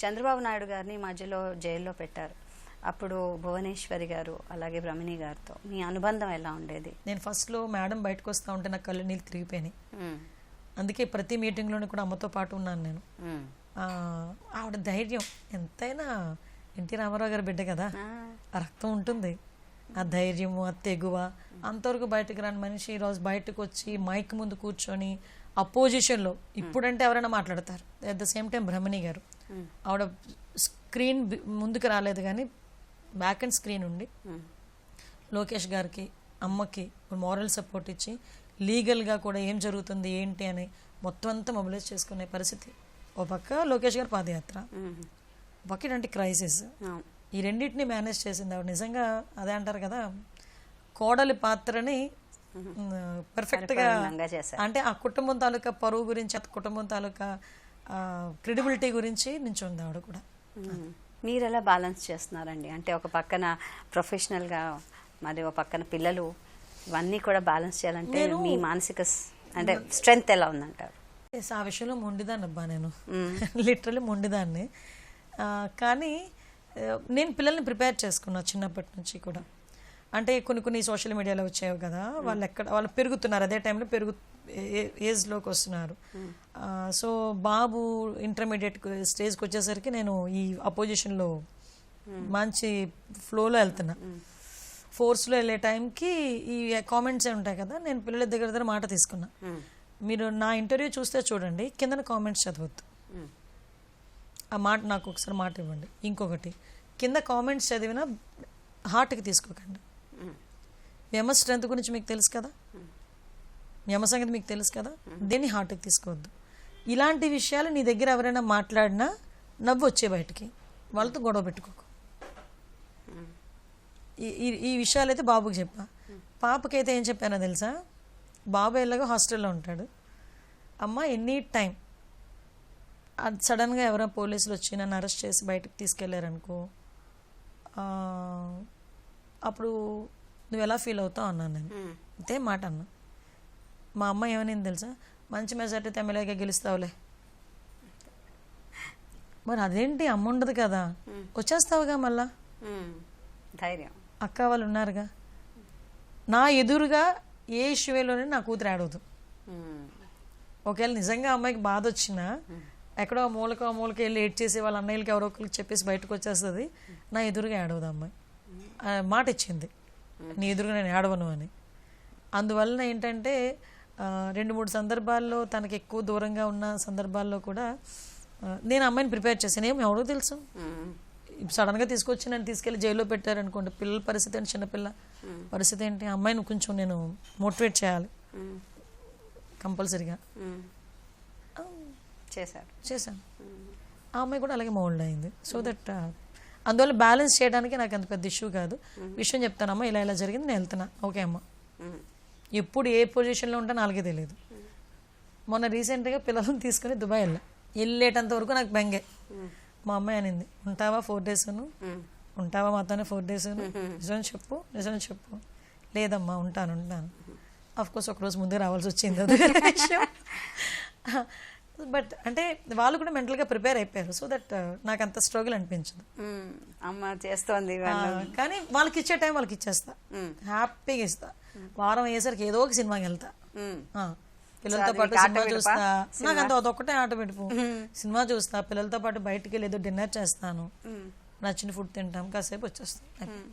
చంద్రబాబు నాయుడు గారిని మధ్యలో జైల్లో పెట్టారు. అప్పుడు భువనేశ్వరి గారు అలాగే బ్రహ్మిణి గారితో మీ అనుబంధం ఎలా ఉండేది? నేను ఫస్ట్లో మేడం బయటకు వస్తూ ఉంటే నాకు కళ్ళు నీళ్ళు తిరిగిపోయినాయి. అందుకే ప్రతి మీటింగ్లోనే కూడా అమ్మతో పాటు ఉన్నాను నేను. ఆవిడ ధైర్యం. ఎంతైనా ఎన్టీ రామారావు గారి బిడ్డ కదా. రక్తం ఉంటుంది. ఆ ధైర్యము ఆ తెగువ. అంతవరకు బయటకు రాని మనిషి ఈరోజు బయటకు వచ్చి మైక్ ముందు కూర్చొని అపోజిషన్లో ఇప్పుడంటే ఎవరైనా మాట్లాడతారు. అట్ ద సేమ్ టైం బ్రహ్మణి గారు. ఆవిడ స్క్రీన్ ముందుకు రాలేదు కానీ బ్యాక్ అండ్ స్క్రీన్ ఉండి. లోకేష్ గారికి అమ్మకి మారల్ సపోర్ట్ ఇచ్చి లీగల్గా కూడా ఏం జరుగుతుంది ఏంటి అని మొత్తం అంతా మొబిలైజ్ చేసుకునే పరిస్థితి. ఓ పక్క లోకేష్ గారి పాదయాత్ర. పక్క ఇలాంటి క్రైసిస్. ఈ రెండింటిని మేనేజ్ చేసింది ఆవిడ. నిజంగా అదే అంటారు కదా కోడలి పాత్రని పర్ఫెక్ట్గా అంటే ఆ కుటుంబం తాలూకా పరువు గురించి ఆ కుటుంబం తాలూకా క్రెడిబిలిటీ గురించి నించుంది ఆవిడ కూడా. మీరు ఎలా బ్యాలెన్స్ చేస్తున్నారండి? అంటే ఒక పక్కన ప్రొఫెషనల్గా మరి ఒక పక్కన పిల్లలు ఇవన్నీ కూడా బ్యాలెన్స్ చేయాలంటే మీ మానసిక అంటే స్ట్రెంగ్త్ ఎలా ఉందంటారు? ఆ విషయంలో మొండిదాన్ని అబ్బా నేను. లిటరలీ మొండిదాన్ని. కానీ నేను పిల్లల్ని ప్రిపేర్ చేసుకున్నా చిన్నప్పటి నుంచి కూడా. అంటే కొన్ని కొన్ని సోషల్ మీడియాలో వచ్చాయి కదా వాళ్ళు ఎక్కడ వాళ్ళు పెరుగుతున్నారు అదే టైంలో పెరుగు ఏ- ఏజ్లోకి వస్తున్నారు. ఆ, సో బాబు ఇంటర్మీడియట్ స్టేజ్కి వచ్చేసరికి నేను ఈ అపోజిషన్లో మంచి ఫ్లోలో వెళ్తున్నా. ఫోర్స్లో వెళ్ళే టైంకి ఈ కామెంట్స్ ఉంటాయి కదా నేను పిల్లల దగ్గర దగ్గర మాట తీసుకున్నా. మీరు నా ఇంటర్వ్యూ చూస్తే చూడండి కింద కామెంట్స్ చదవద్దు. ఆ మాట నాకు ఒకసారి మాట ఇవ్వండి. ఇంకొకటి కింద కామెంట్స్ చదివినా హార్ట్కి తీసుకోకండి. యమ స్ట్రెంత్ గురించి మీకు తెలుసు కదా? యమ సంగతి మీకు తెలుసు కదా? దేన్ని హార్ట్కి తీసుకోవద్దు. ఇలాంటి విషయాలు నీ దగ్గర ఎవరైనా మాట్లాడినా నవ్వు వచ్చే బయటికి. వాళ్ళతో గొడవ పెట్టుకోకు. ఈ- ఈ ఈ విషయాలు అయితే బాబుకి చెప్పా. పాపకైతే ఏం చెప్పానో తెలుసా? బాబు ఎలాగో హాస్టల్లో ఉంటాడు. అమ్మ ఎనీ టైం సడన్గా ఎవరో పోలీసులు వచ్చి నన్ను అరెస్ట్ చేసి బయటకు తీసుకెళ్ళారనుకో ఆ, అప్పుడు నువ్వు ఎలా ఫీల్ అవుతావు అన్నాను నేను. అంతే మాట అన్నా. మా అమ్మ ఏమనింది తెలుసా? మంచి మెజార్టీ ఎమ్మెల్యేగా గెలుస్తావులే. మరి అదేంటి? అమ్మ ఉండదు కదా. వచ్చేస్తావుగా మళ్ళా. ధైర్యం. అక్క వాళ్ళు ఉన్నారుగా. నా ఎదురుగా ఏ ఇష్యూలోనే నా కూతురు ఆడవద్దు. ఒకవేళ నిజంగా అమ్మాయికి బాధ వచ్చినా ఎక్కడో మూలకో మూలకి వెళ్ళి ఏడ్ చేసి వాళ్ళ అన్నయ్యలకి ఎవరో ఒకరికి చెప్పేసి బయటకు వచ్చేస్తుంది. నా ఎదురుగా ఆడవదు అమ్మాయి. ఆ, మాట ఇచ్చింది. నీ ఎదురుగా నేను ఆడవను అని. అందువలన ఏంటంటే రెండు మూడు సందర్భాల్లో తనకి ఎక్కువ దూరంగా ఉన్న సందర్భాల్లో కూడా నేను అమ్మాయిని ప్రిపేర్ చేశాను. ఏమి ఎవరో తెలుసు. సడన్గా తీసుకొచ్చి నన్ను తీసుకెళ్ళి జైల్లో పెట్టారనుకోండి పిల్లల పరిస్థితి ఏంటి చిన్నపిల్ల? పరిస్థితి ఏంటి? అమ్మాయిని కొంచెం నేను మోటివేట్ చేయాలి. కంపల్సరీగా. చేశారు. చేశాను. ఆ అమ్మాయి కూడా అలాగే మోల్డ్ అయింది. సో దట్ అందువల్ల బ్యాలెన్స్ చేయడానికి నాకు అంత పెద్ద ఇష్యూ కాదు. విషయం చెప్తానమ్మా ఇలా ఇలా జరిగింది నేను వెళ్తున్నా. ఓకే అమ్మ. మ్మ్. ఎప్పుడు ఏ పొజిషన్లో ఉంటా నాలుగే తెలియదు. మొన్న రీసెంట్గా పిల్లలను తీసుకుని దుబాయ్ వెళ్ళా. వెళ్ళేటంత వరకు నాకు బెంగే. మా అమ్మాయి అనింది ఉంటావా ఫోర్ డేస్ మ్మ్. ఉంటావా మాతోనే ఫోర్ డేస్ నిజం చెప్పు నిజం చెప్పు. లేదమ్మా ఉంటాను ఉంటాను. అఫ్ కోర్స్ ఒకరోజు ముందే రావాల్సి వచ్చింది అది. విషయం. బట్ అంటే వాళ్ళు కూడా మెంటల్గా ప్రిపేర్ అయిపోయారు. సో దట్ నాకు అంత స్ట్రగుల్ అనిపించదు. మ్మ్. అమ్మ చేస్తోంది కానీ వాళ్ళకి ఇచ్చే టైం వాళ్ళకి ఇచ్చేస్తా. హ్యాపీగా ఇస్తా. వారం అయ్యేసరికి ఏదో ఒక సినిమాకి వెళ్తా. పిల్లలతో పాటు సినిమా? చూస్తా. నాకు అంత అదొక్కటే ఆట పెడుపు సినిమా చూస్తా. పిల్లలతో పాటు బయటికి వెళ్ళి ఏదో డిన్నర్ చేస్తాను. నచ్చిన ఫుడ్ తింటాం. కాసేపు వచ్చేస్తాం. మ్మ్.